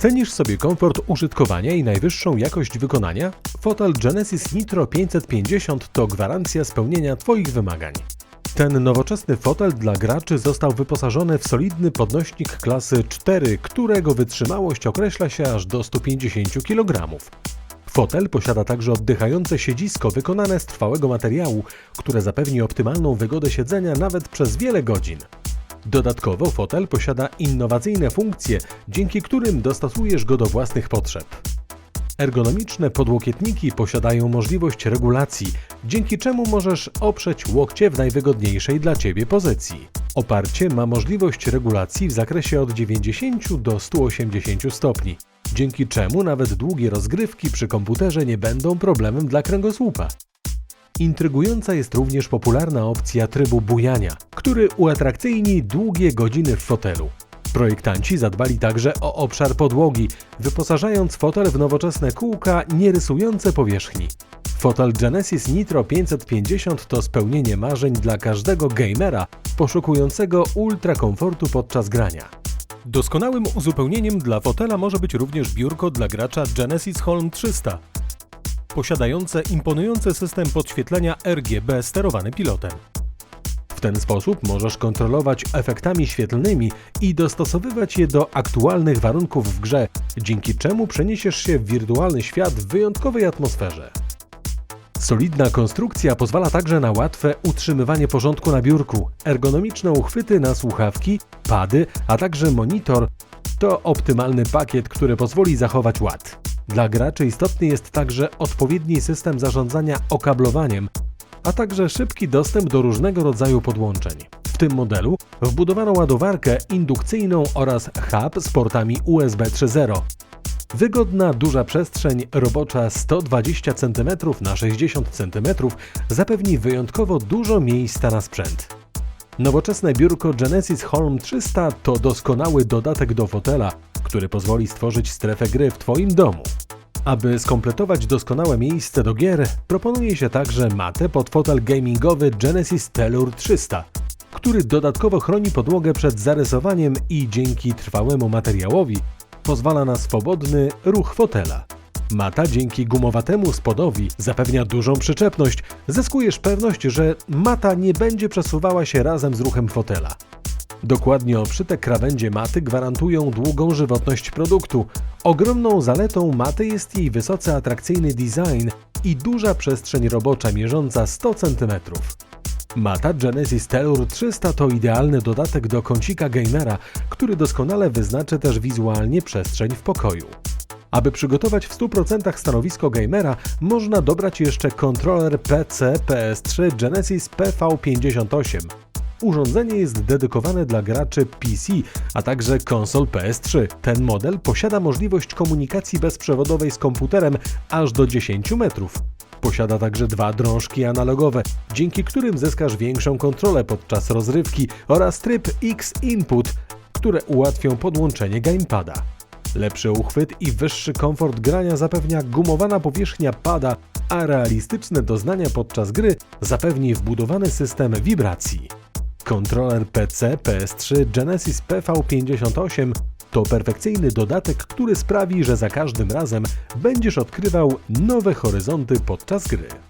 Cenisz sobie komfort użytkowania i najwyższą jakość wykonania? Fotel Genesis Nitro 550 to gwarancja spełnienia Twoich wymagań. Ten nowoczesny fotel dla graczy został wyposażony w solidny podnośnik klasy 4, którego wytrzymałość określa się aż do 150 kg. Fotel posiada także oddychające siedzisko wykonane z trwałego materiału, które zapewni optymalną wygodę siedzenia nawet przez wiele godzin. Dodatkowo fotel posiada innowacyjne funkcje, dzięki którym dostosujesz go do własnych potrzeb. Ergonomiczne podłokietniki posiadają możliwość regulacji, dzięki czemu możesz oprzeć łokcie w najwygodniejszej dla Ciebie pozycji. Oparcie ma możliwość regulacji w zakresie od 90 do 180 stopni, dzięki czemu nawet długie rozgrywki przy komputerze nie będą problemem dla kręgosłupa. Intrygująca jest również popularna opcja trybu bujania, który uatrakcyjni długie godziny w fotelu. Projektanci zadbali także o obszar podłogi, wyposażając fotel w nowoczesne kółka nierysujące powierzchni. Fotel Genesis Nitro 550 to spełnienie marzeń dla każdego gamera poszukującego ultra komfortu podczas grania. Doskonałym uzupełnieniem dla fotela może być również biurko dla gracza Genesis Holm 300, posiadające imponujący system podświetlenia RGB sterowany pilotem. W ten sposób możesz kontrolować efektami świetlnymi i dostosowywać je do aktualnych warunków w grze, dzięki czemu przeniesiesz się w wirtualny świat w wyjątkowej atmosferze. Solidna konstrukcja pozwala także na łatwe utrzymywanie porządku na biurku. Ergonomiczne uchwyty na słuchawki, pady, a także monitor to optymalny pakiet, który pozwoli zachować ład. Dla graczy istotny jest także odpowiedni system zarządzania okablowaniem, a także szybki dostęp do różnego rodzaju podłączeń. W tym modelu wbudowano ładowarkę indukcyjną oraz hub z portami USB 3.0. Wygodna, duża przestrzeń robocza 120 cm na 60 cm zapewni wyjątkowo dużo miejsca na sprzęt. Nowoczesne biurko Genesis Holm 300 to doskonały dodatek do fotela, który pozwoli stworzyć strefę gry w Twoim domu. Aby skompletować doskonałe miejsce do gier, proponuje się także matę pod fotel gamingowy Genesis Telur 300, który dodatkowo chroni podłogę przed zarysowaniem i dzięki trwałemu materiałowi pozwala na swobodny ruch fotela. Mata dzięki gumowatemu spodowi zapewnia dużą przyczepność. Zyskujesz pewność, że mata nie będzie przesuwała się razem z ruchem fotela. Dokładnie obszyte krawędzie maty gwarantują długą żywotność produktu. Ogromną zaletą maty jest jej wysoce atrakcyjny design i duża przestrzeń robocza mierząca 100 cm. Mata Genesis Telur 300 to idealny dodatek do kącika gamera, który doskonale wyznaczy też wizualnie przestrzeń w pokoju. Aby przygotować w 100% stanowisko gamera, można dobrać jeszcze kontroler PC PS3 Genesis PV58. Urządzenie jest dedykowane dla graczy PC, a także konsol PS3. Ten model posiada możliwość komunikacji bezprzewodowej z komputerem aż do 10 metrów. Posiada także dwa drążki analogowe, dzięki którym zyskasz większą kontrolę podczas rozrywki oraz tryb X-Input, które ułatwią podłączenie gamepada. Lepszy uchwyt i wyższy komfort grania zapewnia gumowana powierzchnia pada, a realistyczne doznania podczas gry zapewni wbudowany system wibracji. Kontroler PC PS3 Genesis PV58 to perfekcyjny dodatek, który sprawi, że za każdym razem będziesz odkrywał nowe horyzonty podczas gry.